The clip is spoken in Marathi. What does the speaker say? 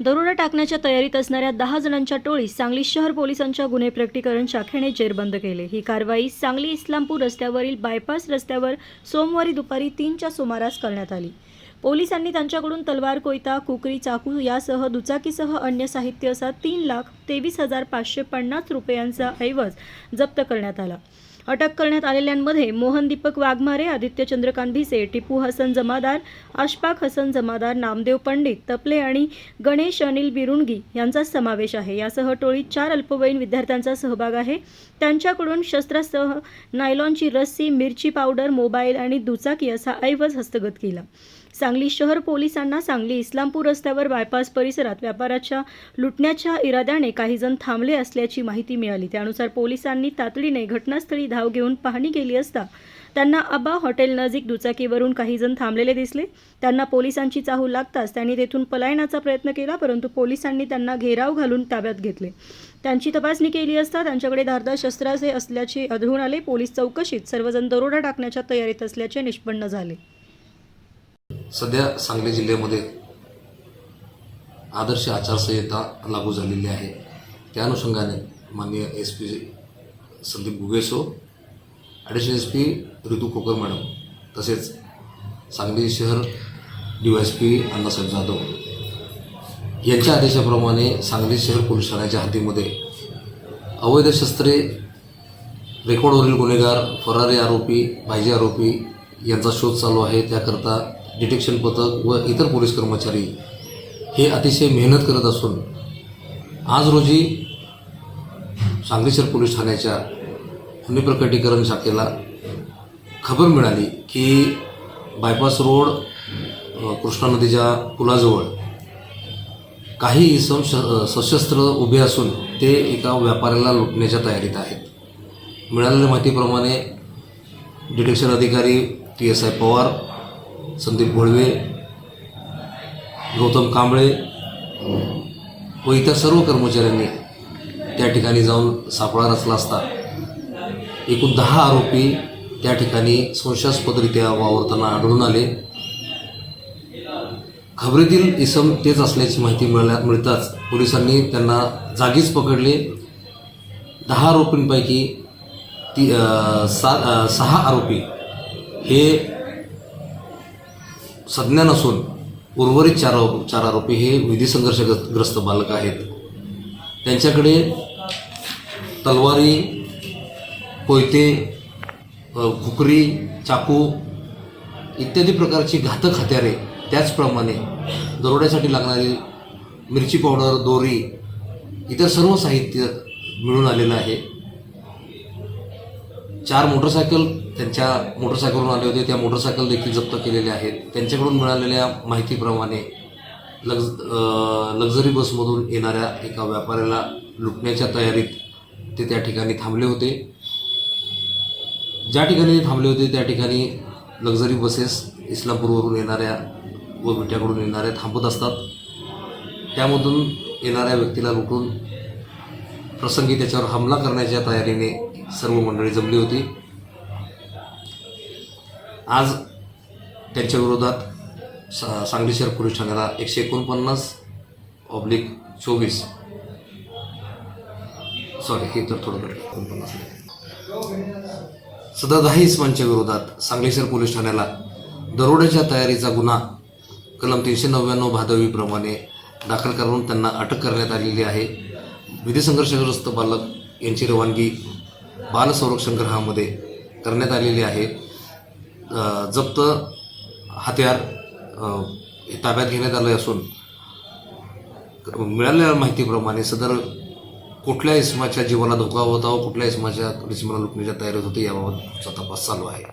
दरोडा टाकण्याच्या तयारीत असणाऱ्या दहा जणांच्या टोळीस सांगली शहर पोलिसांच्या गुन्हे प्रकटीकरण शाखेने जेरबंद केले. ही कारवाई सांगली इस्लामपूर रस्त्यावरील बायपास रस्त्यावर सोमवारी दुपारी तीनच्या सुमारास करण्यात आली. पोलिसांनी त्यांच्याकडून तलवार कोयता कुकरी चाकू यासह दुचाकीसह अन्य साहित्य असा तीन लाख तेवीस हजार पाचशे पन्नास रुपयांचा ऐवज जप्त करण्यात आला. अटक करण्यात आलेल्यांमध्ये मोहन दीपक वाघमारे आदित्य चंद्रकांत भिसे टिपू हसन जमादार अशफाक हसन जमादार नामदेव पंडित तपले आणि गणेश अनिल बिरुणगी यांचा समावेश आहे. यासह टोळीत चार अल्पवयीन विद्यार्थ्यांचा सहभाग आहे. त्यांच्याकडून शस्त्रासह नायलॉनची रस्सी मिरची पावडर मोबाईल आणि दुचाकी असा ऐवज हस्तगत केला. सांगली शहर पोलिसांना सांगली इस्लामपूर रस्त्यावर बायपास परिसरात व्यापाराच्या लुटण्याच्या इराद्याने काही जण थांबले असल्याची माहिती मिळाली. त्यानुसार पोलिसांनी तातडीने घटनास्थळी धाव घेऊन पाहणी केली असता त्यांना अबा हॉटेल नजीक दुचाकीवरून काही जण थांबलेले दिसले. त्यांना पोलिसांची चाहू लागताच त्यांनी तेथून पलायनाचा प्रयत्न केला परंतु पोलिसांनी त्यांना घेराव घालून ताब्यात घेतले. त्यांची तपासणी केली असता त्यांच्याकडे धारदार शस्त्राचे असल्याचे आढळून आले. पोलीस चौकशीत सर्वजण दरोडा टाकण्याच्या तयारीत असल्याचे निष्पन्न झाले. सध्या सांगली जिल्ह्यामध्ये आदर्श आचारसंहिता लागू झालेली आहे. त्या अनुषंगाने माननीय S P Sandeep गुगेसो additional S P Ritu Kokar madam तसेच सांगली शहर D Y S P Annasaheb Jadhav यांच्या आदेशाप्रमाणे सांगली शहर पोलीस ठाण्याच्या हातीमध्ये अवैध शस्त्रे रेकॉर्डवरील गुन्हेगार फरारी आरोपी भाईजी आरोपी यांचा शोध चालू आहे. त्याकरता डिटेक्शन पथक व इतर पोलीस कर्मचारी हे अतिशय मेहनत करत असून आज रोजी सांगली शहर पोलीस ठाण्याच्या हमी प्रकटीकरण शाखेला खबर मिळाली की बायपास रोड कृष्णा नदीच्या पुलाजवळ काही इसम श सशस्त्र उभे असून ते एका व्यापाऱ्याला लुटण्याच्या तयारीत आहेत. मिळालेल्या माहितीप्रमाणे डिटेक्शन अधिकारी T S I Pawar Sandeep Gholve Gautam Kamble व इतर सर्व कर्मचाऱ्यांनी त्या ठिकाणी जाऊन सापळा रचला असता. एकूण दहा आरोपी त्या ठिकाणी संशयास्पदरित्या वावरताना आढळून आले. खबरीतील इसम तेच असल्याची माहिती मिळाल्या मिळताच पोलिसांनी त्यांना जागीच पकडले. दहा आरोपींपैकी ती सा सहा आरोपी हे संज्ञा नसून उर्वरित चार चार आरोपी हे विधी संघर्षग्रस्त बालक आहेत. त्यांच्याकडे तलवारी कोयते घुकरी खुकरी चाकू इत्यादी प्रकारची घातक हत्यारे त्याचप्रमाणे दरोड्यासाठी लागणारी मिरची पावडर दोरी इतर सर्व साहित्य मिळून आलेलं आहे. चार मोटरसायकल त्यांच्या मोटरसायकलवरून आले होते. त्या मोटरसायकल देखील जप्त केलेल्या आहेत. त्यांच्याकडून मिळालेल्या माहितीप्रमाणे लक्झ लक्झरी बसमधून येणाऱ्या एका व्यापाऱ्याला लुटण्याच्या तयारीत ते त्या ठिकाणी थांबले होते. ज्या ठिकाणी ते थांबले होते त्या ठिकाणी लक्झरी बसेस इस्लामपूरवरून येणाऱ्या व विट्याकडून येणाऱ्या थांबत असतात. त्यामधून येणाऱ्या व्यक्तीला लुटून प्रसंगी त्याच्यावर हमला करण्याच्या तयारीने सर्व मंडळी जमली होती. आज त्यांच्या विरोधात सा सांगली शहर पोलीस ठाण्याला एकशे एकोणपन्नास ऑब्लिक चोवीस. सॉरी हे तर थोडं एकोणपन्नास नाही. सदर दहा इस्मांच्या विरोधात सांगलीशर पोलीस ठाण्याला दरोड्याच्या तयारीचा गुन्हा कलम तीनशे नव्याण्णव भादवीप्रमाणे दाखल करून त्यांना अटक करण्यात आलेली आहे विधी संघर्षग्रस्त बालक यांची रवानगी बाल संरक्षण गृहामध्ये करण्यात आलेली आहे जप्त हत्यार हे ताब्यात घेण्यात आले असून मिळालेल्या माहितीप्रमाणे सदर कुठल्या इसमाच्या जीवाला धोका होता व कुठल्या इसमाच्या रिस्माला लुटण्याच्या तयारीत होती याबाबतचा तपास चालू आहे.